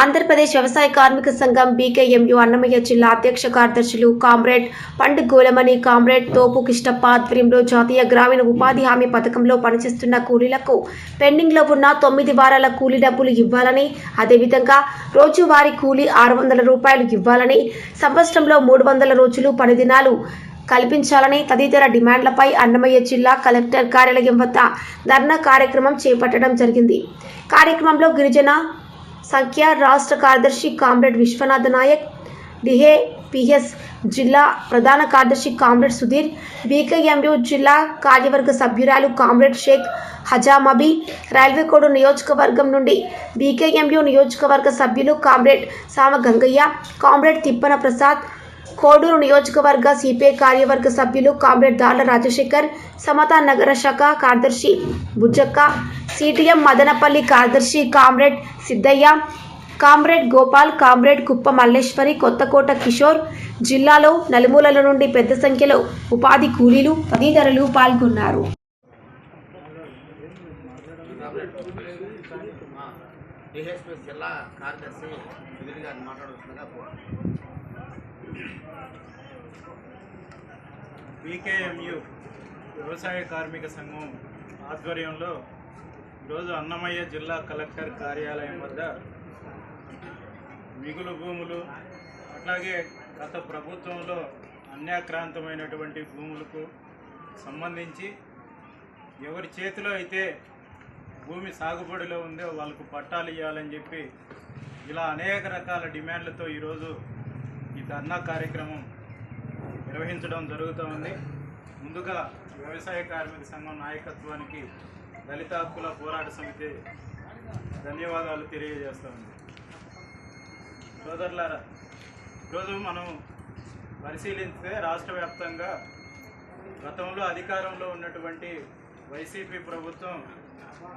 ఆంధ్రప్రదేశ్ వ్యవసాయ కార్మిక సంఘం బీకేఎంయు అన్నమయ్య జిల్లా అధ్యక్ష కార్యదర్శులు కామ్రేడ్ పండు గోలమణి కామ్రేడ్ తోపు కిష్టప్ప ఆధ్వర్యంలో జాతీయ గ్రామీణ ఉపాధి హామీ పథకంలో పనిచేస్తున్న కూలీలకు పెండింగ్లో ఉన్న తొమ్మిది వారాల కూలీ డబ్బులు ఇవ్వాలని అదేవిధంగా రోజువారీ కూలీ ఆరు వందల రూపాయలు ఇవ్వాలని సంవత్సరంలో మూడు వందల రోజులు పని దినాలు కల్పించాలని తదితర డిమాండ్లపై అన్నమయ్య జిల్లా కలెక్టర్ కార్యాలయం వద్ద ధర్నా కార్యక్రమం చేపట్టడం జరిగింది. కార్యక్రమంలో గిరిజన సంఖ్య రాష్ట్ర కార్యదర్శి కామ్రేడ్ విశ్వనాథ నాయక్ డిహే పిఎస్ జిల్లా ప్రధాన కార్యదర్శి కామ్రేడ్ సుధీర్ బీకేఎంయు జిల్లా కార్యవర్గ సభ్యురాలు కామ్రేడ్ షేక్ హజామబీ రైల్వేకోడు నియోజకవర్గం నుండి బీకేఎంయు నియోజకవర్గ సభ్యులు కామ్రేడ్ సామ గంగయ్య కామ్రేడ్ తిప్పన ప్రసాద్ కోడూరు నియోజకవర్గ సిపిఐ కార్యవర్గ సభ్యులు కామ్రేడ్ దాళ్ళ రాజశేఖర్ సమతా నగర శాఖ కార్యదర్శి బుజ్జక్క సిటిఎం మదనపల్లి కార్యదర్శి comrade Siddaiah comrade Gopal comrade Kuppa Malleswari Kothakota Kishore జిల్లాలో నలుమూలల నుండి పెద్ద సంఖ్యలో ఉపాధి కూలీలు తదితరులు పాల్గొన్నారు. జిల్లా కార్యదర్శి బీకేఎంయు వ్యవసాయ కార్మిక సంఘం ఆధ్వర్యంలో ఈరోజు అన్నమయ్య జిల్లా కలెక్టర్ కార్యాలయం వద్ద మిగులు భూములు అట్లాగే గత ప్రభుత్వంలో అన్యాక్రాంతమైనటువంటి భూములకు సంబంధించి ఎవరి చేతిలో అయితే భూమి సాగుబడిలో ఉందో వాళ్ళకు పట్టాలు ఇవ్వాలని చెప్పి ఇలా అనేక రకాల డిమాండ్లతో ఈరోజు ఈ ధర్నా కార్యక్రమం నిర్వహించడం జరుగుతూ ఉంది ముందుగా వ్యవసాయ కార్మిక సంఘం నాయకత్వానికి దళిత హక్కుల పోరాట సమితి ధన్యవాదాలు తెలియజేస్తూ ఉంది సోదరులారా ఈరోజు మనం పరిశీలిస్తే రాష్ట్ర వ్యాప్తంగా గతంలో అధికారంలో ఉన్నటువంటి వైసీపీ ప్రభుత్వం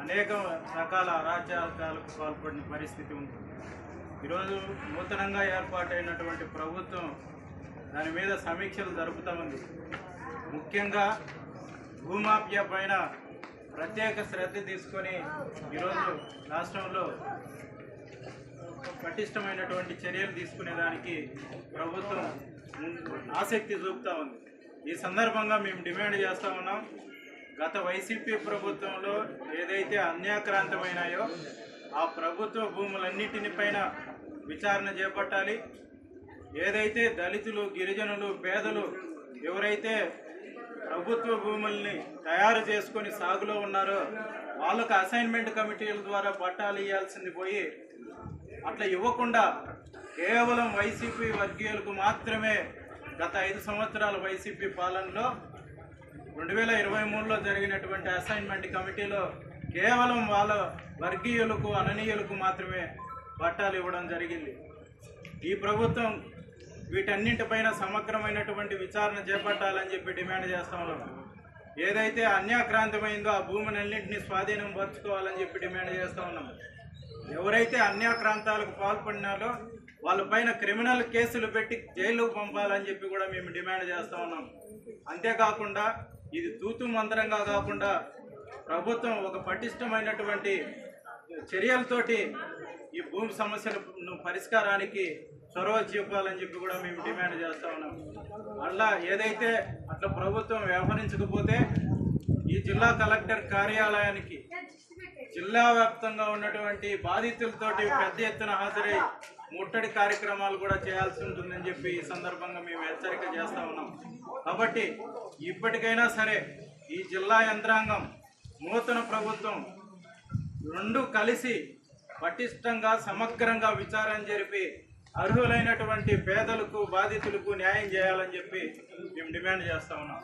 అనేక రకాల అరాచకాలకు పాల్పడిన పరిస్థితి ఉంది ఈరోజు నూతనంగా ఏర్పాటైనటువంటి ప్రభుత్వం దాని మీద సమీక్షలు జరుపుతూ ఉంది. ముఖ్యంగా భూమాఫియా పైన ప్రత్యేక శ్రద్ధ తీసుకొని ఈరోజు రాష్ట్రంలో పటిష్టమైనటువంటి చర్యలు తీసుకునేదానికి ప్రభుత్వం ఆసక్తి చూపుతా ఉంది. ఈ సందర్భంగా మేము డిమాండ్ చేస్తా ఉన్నాం. గత వైసీపీ ప్రభుత్వంలో ఏదైతే అన్యాక్రాంతమైనాయో ఆ ప్రభుత్వ భూములన్నిటిని పైన విచారణ చేపట్టాలి. ఏదైతే దళితులు గిరిజనులు పేదలు ఎవరైతే ప్రభుత్వ భూముల్ని తయారు చేసుకొని సాగులో ఉన్నారో వాళ్ళకు అసైన్మెంట్ కమిటీల ద్వారా పట్టాలు ఇవ్వాల్సింది పోయి అట్లా ఇవ్వకుండా కేవలం వైసీపీ వర్గీయులకు మాత్రమే గత ఐదు సంవత్సరాల వైసీపీ పాలనలో రెండు వేల ఇరవై మూడులో జరిగినటువంటి అసైన్మెంట్ కమిటీలో కేవలం వాళ్ళ వర్గీయులకు అననీయులకు మాత్రమే పట్టాలు ఇవ్వడం జరిగింది. ఈ ప్రభుత్వం వీటన్నింటిపైన సమగ్రమైనటువంటి విచారణ చేపట్టాలని చెప్పి డిమాండ్ చేస్తా ఉన్నాం. ఏదైతే అన్యాక్రాంతమైందో ఆ భూమిని అన్నింటినీ స్వాధీనం పరచుకోవాలని చెప్పి డిమాండ్ చేస్తూ ఉన్నాం. ఎవరైతే అన్యాక్రాంతాలకు పాల్పడినారో వాళ్ళపైన క్రిమినల్ కేసులు పెట్టి జైలుకు పంపాలని చెప్పి కూడా మేము డిమాండ్ చేస్తా ఉన్నాం. అంతేకాకుండా ఇది తూతు మంత్రంగా కాకుండా ప్రభుత్వం ఒక పటిష్టమైనటువంటి చర్యలతోటి ఈ భూమి సమస్యను పరిష్కారానికి చొరవ చూపాలని చెప్పి కూడా మేము డిమాండ్ చేస్తా ఉన్నాం. మళ్ళా ఏదైతే అట్లా ప్రభుత్వం వ్యవహరించకపోతే ఈ జిల్లా కలెక్టర్ కార్యాలయానికి జిల్లా వ్యాప్తంగా ఉన్నటువంటి బాధితులతోటి పెద్ద ఎత్తున హాజరై ముట్టడి కార్యక్రమాలు కూడా చేయాల్సి ఉంటుందని చెప్పి ఈ సందర్భంగా మేము హెచ్చరిక చేస్తా ఉన్నాం. కాబట్టి ఇప్పటికైనా సరే ఈ జిల్లా యంత్రాంగం నూతన ప్రభుత్వం రెండు కలిసి పటిష్టంగా సమగ్రంగా విచారం జరిపి అర్హులైనటువంటి పేదలకు బాధితులకు న్యాయం చేయాలని చెప్పి మేము డిమాండ్ చేస్తా ఉన్నాం.